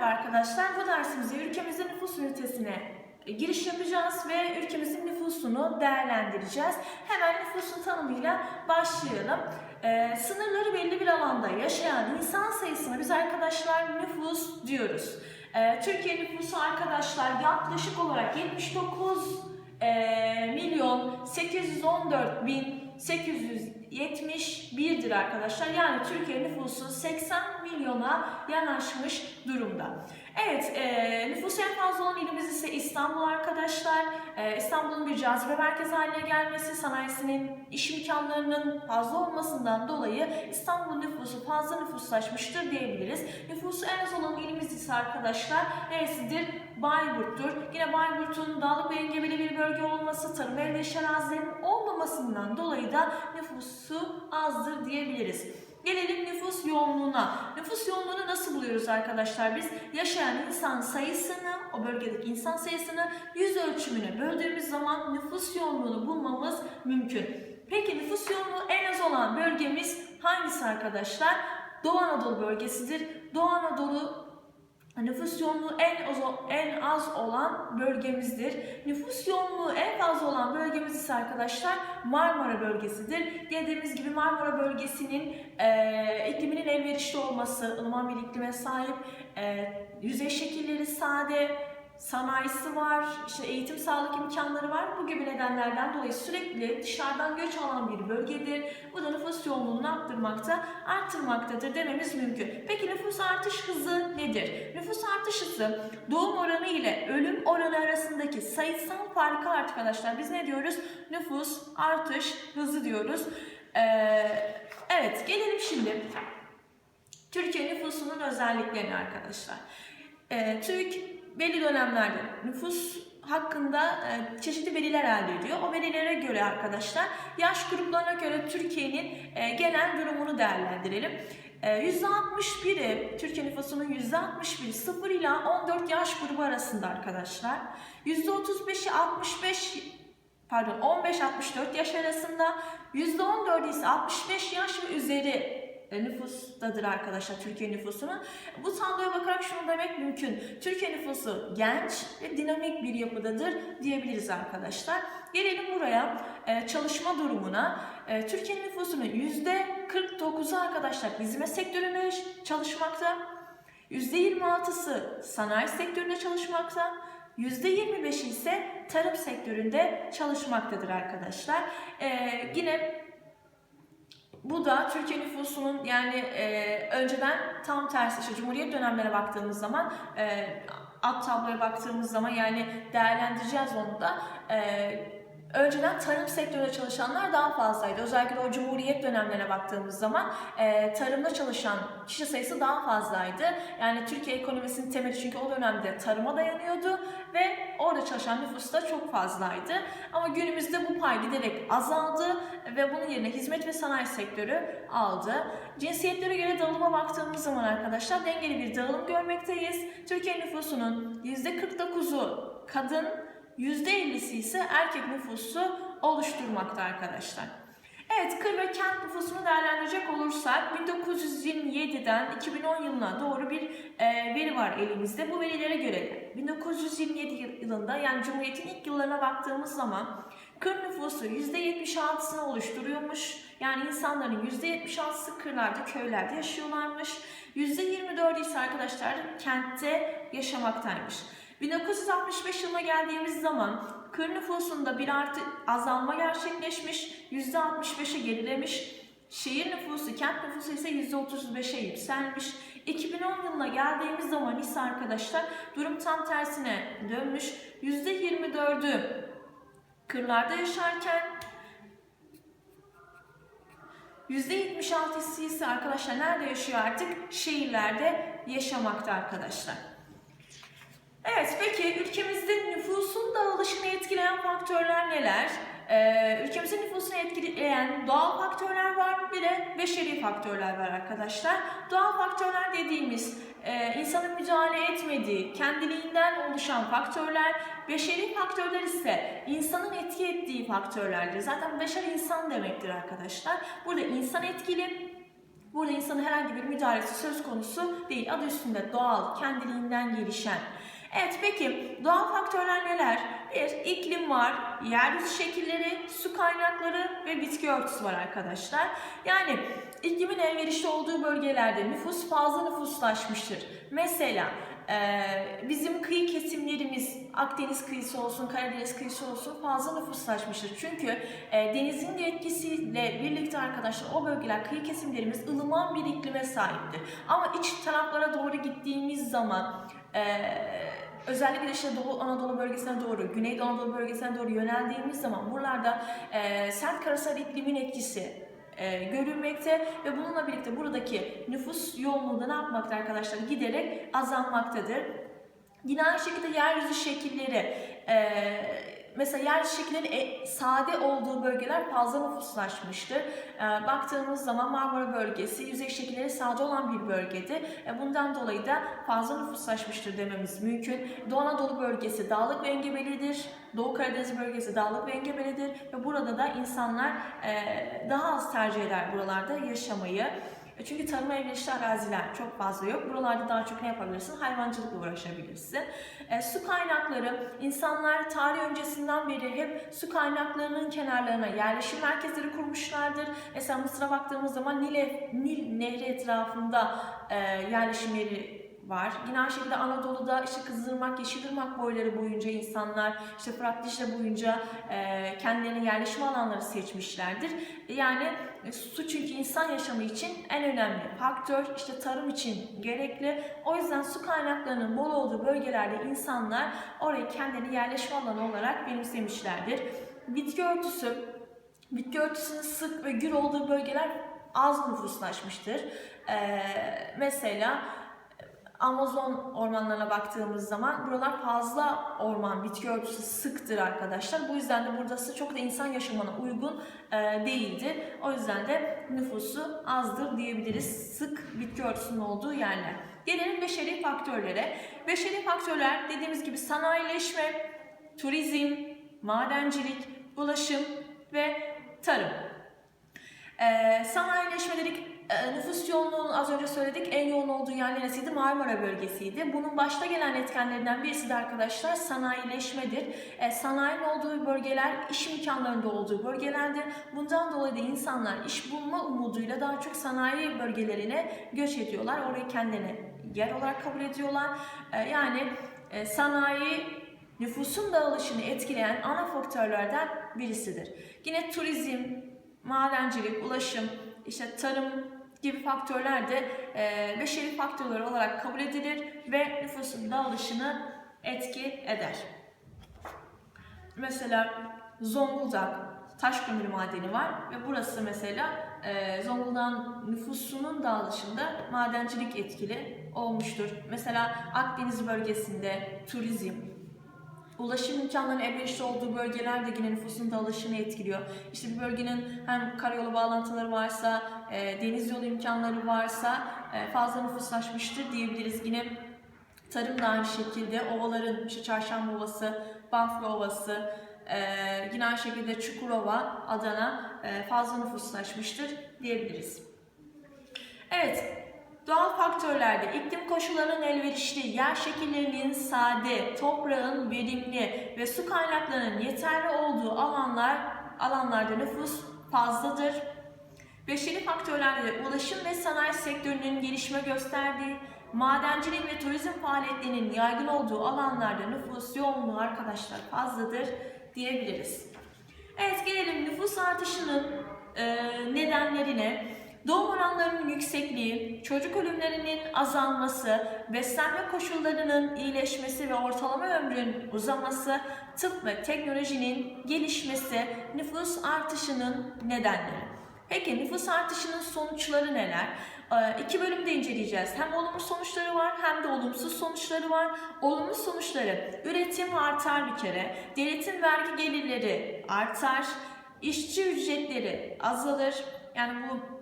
Merhaba arkadaşlar. Bu dersimizde ülkemizin nüfus ünitesine giriş yapacağız ve ülkemizin nüfusunu değerlendireceğiz. Hemen nüfusun tanımıyla başlayalım. Ee, sınırları belli bir alanda yaşayan insan sayısına biz arkadaşlar nüfus diyoruz. Ee, Türkiye nüfusu arkadaşlar yaklaşık olarak 79 e, milyon 814 bin 871'dir arkadaşlar. Yani Türkiye nüfusu 80 milyona yanaşmış durumda. Evet, e, nüfusu en fazla olan ilimiz ise İstanbul arkadaşlar. E, İstanbul'un bir cazibe merkezi haline gelmesi, sanayisinin, iş imkanlarının fazla olmasından dolayı İstanbul nüfusu fazla nüfuslaşmıştır diyebiliriz. Nüfusu en az olan ilimiz ise arkadaşlar neresidir? Bayburt'tur. Yine Bayburt'un dağlık ve engebeli bir bölge olması, tarım elverişli arazilerin olmamasından dolayı da nüfusu azdır diyebiliriz. Gelelim nüfus yoğunluğuna. Nüfus yoğunluğunu nasıl buluyoruz arkadaşlar biz? Yaşayan insan sayısını, o bölgedeki insan sayısını yüz ölçümüne böldüğümüz zaman nüfus yoğunluğunu bulmamız mümkün. Peki nüfus yoğunluğu en az olan bölgemiz hangisi arkadaşlar? Doğu Anadolu bölgesidir. Doğu Anadolu Nüfus yoğunluğu en az, en az olan bölgemizdir. Nüfus yoğunluğu en fazla olan bölgemiz ise arkadaşlar Marmara bölgesidir. Dediğimiz gibi Marmara bölgesinin e, ikliminin elverişli olması, ılıman bir iklime sahip, e, yüzey şekilleri sade, sanayisi var, işte eğitim sağlık imkanları var. Bu gibi nedenlerden dolayı sürekli dışarıdan göç alan bir bölgedir. Bu da nüfus yoğunluğunu arttırmakta, arttırmaktadır dememiz mümkün. Peki nüfus artış hızı nedir? Nüfus artış hızı doğum oranı ile ölüm oranı arasındaki sayısal farkı arkadaşlar biz ne diyoruz? Nüfus artış hızı diyoruz. Ee, evet gelelim şimdi Türkiye nüfusunun özelliklerine arkadaşlar. Ee, TÜİK belli dönemlerde nüfus hakkında e, çeşitli veriler elde ediyor. O verilere göre arkadaşlar yaş gruplarına göre Türkiye'nin e, genel durumunu değerlendirelim. E, %61'i, Türkiye nüfusunun %61'i 0 ila 14 yaş grubu arasında arkadaşlar. %35'i 65 pardon 15-64 yaş arasında, %14'ü ise 65 yaş ve üzeri e, nüfustadır arkadaşlar Türkiye nüfusunun. Bu tabloya bakarak şunu demek mümkün. Türkiye nüfusu genç ve dinamik bir yapıdadır diyebiliriz arkadaşlar. Gelelim buraya e, çalışma durumuna. E, Türkiye nüfusunun %49'u arkadaşlar hizmet sektöründe çalışmakta. %26'sı sanayi sektöründe çalışmakta. %25'i ise tarım sektöründe çalışmaktadır arkadaşlar. Ee, yine bu da Türkiye nüfusunun yani e, önceden tam tersi işte Cumhuriyet dönemlerine baktığımız zaman e, alt tabloya baktığımız zaman yani değerlendireceğiz onu da e, önceden tarım sektöründe çalışanlar daha fazlaydı. Özellikle o Cumhuriyet dönemlerine baktığımız zaman e, tarımda çalışan kişi sayısı daha fazlaydı. Yani Türkiye ekonomisinin temeli çünkü o dönemde tarıma dayanıyordu ve orada çalışan nüfus da çok fazlaydı. Ama günümüzde bu pay giderek azaldı ve bunun yerine hizmet ve sanayi sektörü aldı. Cinsiyetlere göre dağılıma baktığımız zaman arkadaşlar dengeli bir dağılım görmekteyiz. Türkiye nüfusunun %49'u kadın, %50'si ise erkek nüfusu oluşturmakta arkadaşlar. Evet, kır ve kent nüfusunu değerlendirecek olursak 1927'den 2010 yılına doğru bir e, veri var elimizde. Bu verilere göre 1927 yılında yani Cumhuriyet'in ilk yıllarına baktığımız zaman kır nüfusu %76'sını oluşturuyormuş. Yani insanların %76'sı kırlarda, köylerde yaşıyorlarmış. %24'ü ise arkadaşlar kentte yaşamaktaymış. 1965 yılına geldiğimiz zaman kır nüfusunda bir artı azalma gerçekleşmiş, %65'e gerilemiş. Şehir nüfusu, kent nüfusu ise %35'e yükselmiş. 2010 yılına geldiğimiz zaman ise arkadaşlar durum tam tersine dönmüş. %24'ü kırlarda yaşarken %76'sı ise arkadaşlar nerede yaşıyor artık? Şehirlerde yaşamakta arkadaşlar. Evet, peki ülkemizde nüfusun dağılışını etkileyen faktörler neler? Ee, ülkemizin nüfusunu etkileyen doğal faktörler var, bir de beşeri faktörler var arkadaşlar. Doğal faktörler dediğimiz e, insanın müdahale etmediği, kendiliğinden oluşan faktörler, beşeri faktörler ise insanın etki ettiği faktörlerdir. Zaten beşer insan demektir arkadaşlar. Burada insan etkili, Burada insanın herhangi bir müdahalesi söz konusu değil. Adı üstünde doğal, kendiliğinden gelişen. Evet peki doğal faktörler neler? Bir, iklim var, yeryüzü şekilleri, su kaynakları ve bitki örtüsü var arkadaşlar. Yani iklimin elverişli olduğu bölgelerde nüfus fazla nüfuslaşmıştır. Mesela bizim kıyı kesimlerimiz Akdeniz kıyısı olsun, Karadeniz kıyısı olsun fazla nüfuslaşmıştır. Çünkü e, denizin de etkisiyle birlikte arkadaşlar o bölgeler, kıyı kesimlerimiz ılıman bir iklime sahiptir. Ama iç taraflara doğru gittiğimiz zaman e, özellikle işte Doğu Anadolu bölgesine doğru, Güneydoğu Anadolu bölgesine doğru yöneldiğimiz zaman buralarda e, sert karasal iklimin etkisi e, görülmekte ve bununla birlikte buradaki nüfus yoğunluğu da ne yapmakta arkadaşlar? Giderek azalmaktadır. Yine aynı şekilde yeryüzü şekilleri, e, mesela yeryüzü şekilleri e, sade olduğu bölgeler fazla nüfuslaşmıştır. E, baktığımız zaman Marmara bölgesi yüzey şekilleri sade olan bir bölgedir. E, bundan dolayı da fazla nüfuslaşmıştır dememiz mümkün. Doğu Anadolu bölgesi dağlık ve engebelidir. Doğu Karadeniz bölgesi dağlık ve engebelidir ve burada da insanlar e, daha az tercih eder buralarda yaşamayı. Çünkü tarıma elverişli araziler çok fazla yok. Buralarda daha çok ne yapabilirsin? Hayvancılıkla uğraşabilirsin. E, su kaynakları, insanlar tarih öncesinden beri hep su kaynaklarının kenarlarına yerleşim merkezleri kurmuşlardır. Mesela Mısır'a baktığımız zaman Nil, Nil Nehri etrafında e, yerleşim yeri var. Yine aynı şekilde Anadolu'da işte Kızılırmak, Yeşilırmak boyları boyunca insanlar işte Fırat Dicle boyunca e, kendilerine yerleşim alanları seçmişlerdir. Yani su çünkü insan yaşamı için en önemli faktör. işte tarım için gerekli. O yüzden su kaynaklarının bol olduğu bölgelerde insanlar orayı kendilerine yerleşim alanı olarak benimsemişlerdir. Bitki örtüsü, bitki örtüsünün sık ve gür olduğu bölgeler az nüfuslaşmıştır. Ee, mesela Amazon ormanlarına baktığımız zaman buralar fazla orman, bitki örtüsü sıktır arkadaşlar. Bu yüzden de burası çok da insan yaşamına uygun e, değildir. O yüzden de nüfusu azdır diyebiliriz sık bitki örtüsünün olduğu yerler. Gelelim beşeri faktörlere. Beşeri faktörler dediğimiz gibi sanayileşme, turizm, madencilik, ulaşım ve tarım. Ee, sanayileşme dedik nüfus yoğunluğunu az önce söyledik. En yoğun olduğu yer neresiydi? Marmara bölgesiydi. Bunun başta gelen etkenlerden birisi de arkadaşlar sanayileşmedir. E, sanayinin olduğu bölgeler iş imkanlarında olduğu bölgelerdir. Bundan dolayı da insanlar iş bulma umuduyla daha çok sanayi bölgelerine göç ediyorlar. Orayı kendilerine yer olarak kabul ediyorlar. E, yani e, sanayi nüfusun dağılışını etkileyen ana faktörlerden birisidir. Yine turizm, madencilik, ulaşım, işte tarım gibi faktörler de e, beşeri faktörler olarak kabul edilir ve nüfusun dağılışını etki eder. Mesela Zonguldak taş kömürü madeni var ve burası mesela e, Zonguldak'ın nüfusunun dağılışında madencilik etkili olmuştur. Mesela Akdeniz bölgesinde turizm, Ulaşım imkanlarının elverişli olduğu bölgeler de yine nüfusun dağılışını etkiliyor. İşte bir bölgenin hem karayolu bağlantıları varsa, e, deniz yolu imkanları varsa e, fazla nüfuslaşmıştır diyebiliriz. Yine tarım da aynı şekilde ovaların, işte Çarşamba Ovası, Bafra Ovası, e, yine aynı şekilde Çukurova, Adana e, fazla nüfuslaşmıştır diyebiliriz. Evet, Doğal faktörlerde iklim koşullarının elverişli, yer şekillerinin sade, toprağın verimli ve su kaynaklarının yeterli olduğu alanlar alanlarda nüfus fazladır. Beşeri faktörlerde de ulaşım ve sanayi sektörünün gelişme gösterdiği, madencilik ve turizm faaliyetlerinin yaygın olduğu alanlarda nüfus yoğunluğu arkadaşlar fazladır diyebiliriz. Evet gelelim nüfus artışının e, nedenlerine. Doğum oranlarının yüksekliği, çocuk ölümlerinin azalması, beslenme koşullarının iyileşmesi ve ortalama ömrün uzaması, tıp ve teknolojinin gelişmesi nüfus artışının nedenleri. Peki nüfus artışının sonuçları neler? Ee, iki bölümde inceleyeceğiz. Hem olumlu sonuçları var hem de olumsuz sonuçları var. Olumlu sonuçları üretim artar bir kere, devletin vergi gelirleri artar, işçi ücretleri azalır. Yani bu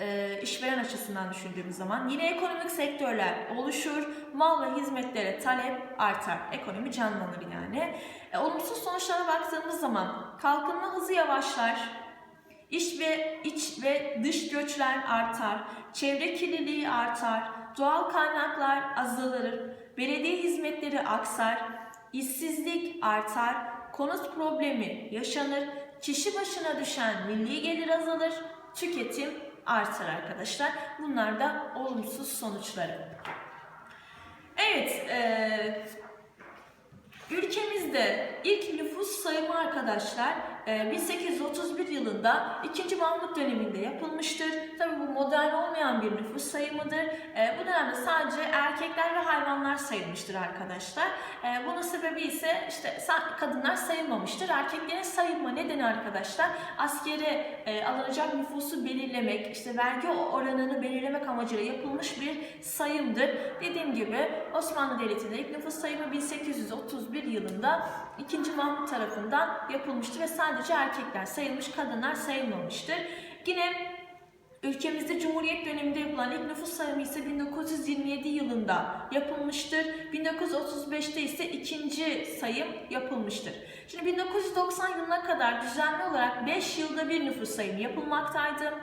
e, işveren açısından düşündüğümüz zaman yine ekonomik sektörler oluşur, mal ve hizmetlere talep artar, ekonomi canlanır yani. E, olumsuz sonuçlara baktığımız zaman kalkınma hızı yavaşlar, İç ve iç ve dış göçler artar, çevre kirliliği artar, doğal kaynaklar azalır, belediye hizmetleri aksar, işsizlik artar, konut problemi yaşanır, kişi başına düşen milli gelir azalır, tüketim artar arkadaşlar. Bunlar da olumsuz sonuçları. Evet, eee, ülkemizde ilk nüfus sayımı arkadaşlar 1831 yılında 2. Mahmut döneminde yapılmıştır. Tabii bu modern olmayan bir nüfus sayımıdır. Eee, bu dönemde sadece erkekler ve hayvanlar sayılmıştır arkadaşlar. Eee, bunun sebebi ise işte kadınlar sayılmamıştır. Erkeklerin sayılma nedeni arkadaşlar askere eee, alınacak nüfusu belirlemek, işte vergi oranını belirlemek amacıyla yapılmış bir sayımdır. Dediğim gibi Osmanlı Devleti'nde ilk nüfus sayımı 1831 yılında 2. Mahmut tarafından yapılmıştır ve sadece erkekler sayılmış, kadınlar sayılmamıştır. Yine Ülkemizde Cumhuriyet döneminde yapılan ilk nüfus sayımı ise 1927 yılında yapılmıştır. 1935'te ise ikinci sayım yapılmıştır. Şimdi 1990 yılına kadar düzenli olarak 5 yılda bir nüfus sayımı yapılmaktaydı.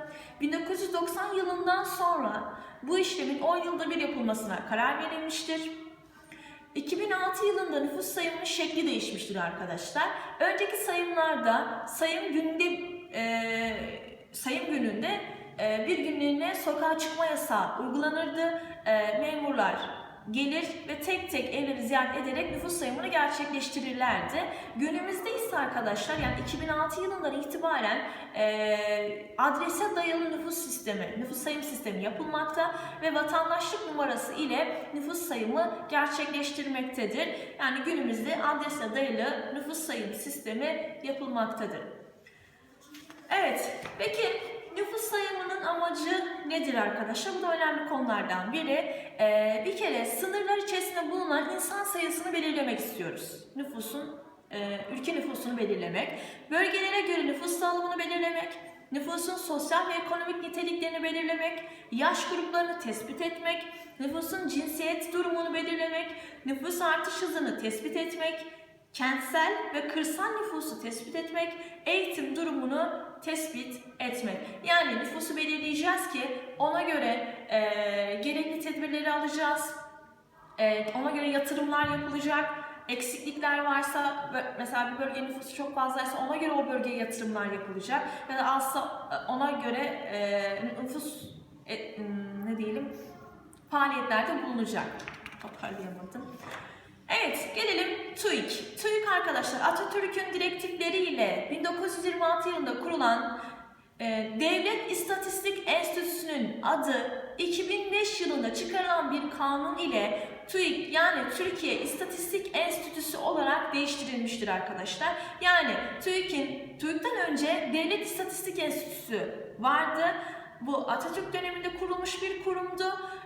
1990 yılından sonra bu işlemin 10 yılda bir yapılmasına karar verilmiştir. 2006 yılında nüfus sayımının şekli değişmiştir arkadaşlar. Önceki sayımlarda sayım günde e, sayım gününde e, bir günlüğüne sokağa çıkma yasağı uygulanırdı. E, memurlar gelir ve tek tek evleri ziyaret ederek nüfus sayımını gerçekleştirirlerdi. Günümüzde ise arkadaşlar yani 2006 yılından itibaren e, adrese dayalı nüfus sistemi, nüfus sayım sistemi yapılmakta ve vatandaşlık numarası ile nüfus sayımı gerçekleştirmektedir. Yani günümüzde adrese dayalı nüfus sayım sistemi yapılmaktadır. Evet, peki nüfus sayımının amacı nedir arkadaşlar? Bu da önemli konulardan biri. Ee, bir kere sınırlar içerisinde bulunan insan sayısını belirlemek istiyoruz. Nüfusun, e, ülke nüfusunu belirlemek, bölgelere göre nüfus dağılımını belirlemek, nüfusun sosyal ve ekonomik niteliklerini belirlemek, yaş gruplarını tespit etmek, nüfusun cinsiyet durumunu belirlemek, nüfus artış hızını tespit etmek, kentsel ve kırsal nüfusu tespit etmek, eğitim durumunu tespit etmek. Yani nüfusu belirleyeceğiz ki ona göre e, gerekli tedbirleri alacağız. E, ona göre yatırımlar yapılacak. Eksiklikler varsa mesela bir bölge nüfusu çok fazlaysa ona göre o bölgeye yatırımlar yapılacak. Ya da azsa e, ona göre e, nüfus e, ne diyelim faaliyetlerde bulunacak. Toparlayamadım. Evet, gelelim TÜİK. TÜİK arkadaşlar Atatürk'ün direktifleriyle 1926 yılında kurulan e, Devlet İstatistik Enstitüsü'nün adı 2005 yılında çıkarılan bir kanun ile TÜİK yani Türkiye İstatistik Enstitüsü olarak değiştirilmiştir arkadaşlar. Yani TÜİK'in TÜİK'ten önce Devlet İstatistik Enstitüsü vardı. Bu Atatürk döneminde kurulmuş bir kurumdu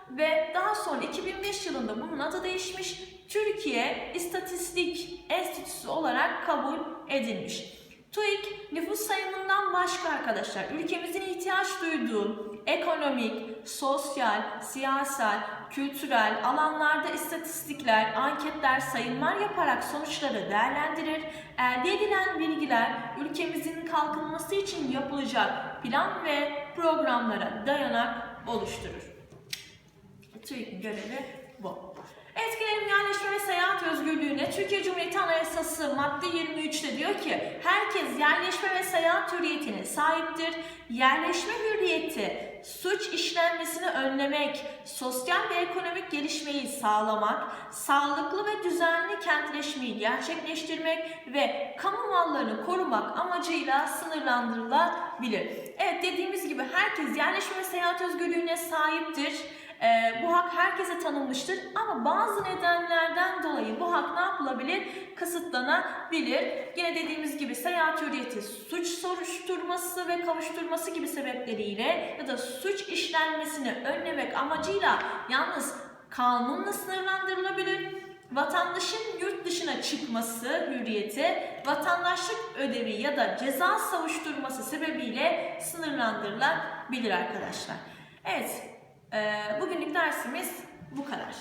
ve daha sonra 2005 yılında bunun adı değişmiş. Türkiye İstatistik Enstitüsü olarak kabul edilmiş. TÜİK nüfus sayımından başka arkadaşlar ülkemizin ihtiyaç duyduğu ekonomik, sosyal, siyasal, kültürel alanlarda istatistikler, anketler, sayımlar yaparak sonuçları değerlendirir. Elde edilen bilgiler ülkemizin kalkınması için yapılacak plan ve programlara dayanak oluşturur. TÜİK'in görevi bu. Etkilerin yerleşme ve seyahat özgürlüğüne Türkiye Cumhuriyeti Anayasası madde 23'te diyor ki herkes yerleşme ve seyahat hürriyetine sahiptir. Yerleşme hürriyeti suç işlenmesini önlemek, sosyal ve ekonomik gelişmeyi sağlamak, sağlıklı ve düzenli kentleşmeyi gerçekleştirmek ve kamu mallarını korumak amacıyla sınırlandırılabilir. Evet dediğimiz gibi herkes yerleşme ve seyahat özgürlüğüne sahiptir. Ee, bu hak herkese tanınmıştır ama bazı nedenlerden dolayı bu hak ne yapılabilir? Kısıtlanabilir. Yine dediğimiz gibi seyahat hürriyeti suç soruşturması ve kavuşturması gibi sebepleriyle ya da suç işlenmesini önlemek amacıyla yalnız kanunla sınırlandırılabilir. Vatandaşın yurt dışına çıkması hürriyeti, vatandaşlık ödevi ya da ceza savuşturması sebebiyle sınırlandırılabilir arkadaşlar. Evet, bugünlük dersimiz bu kadar.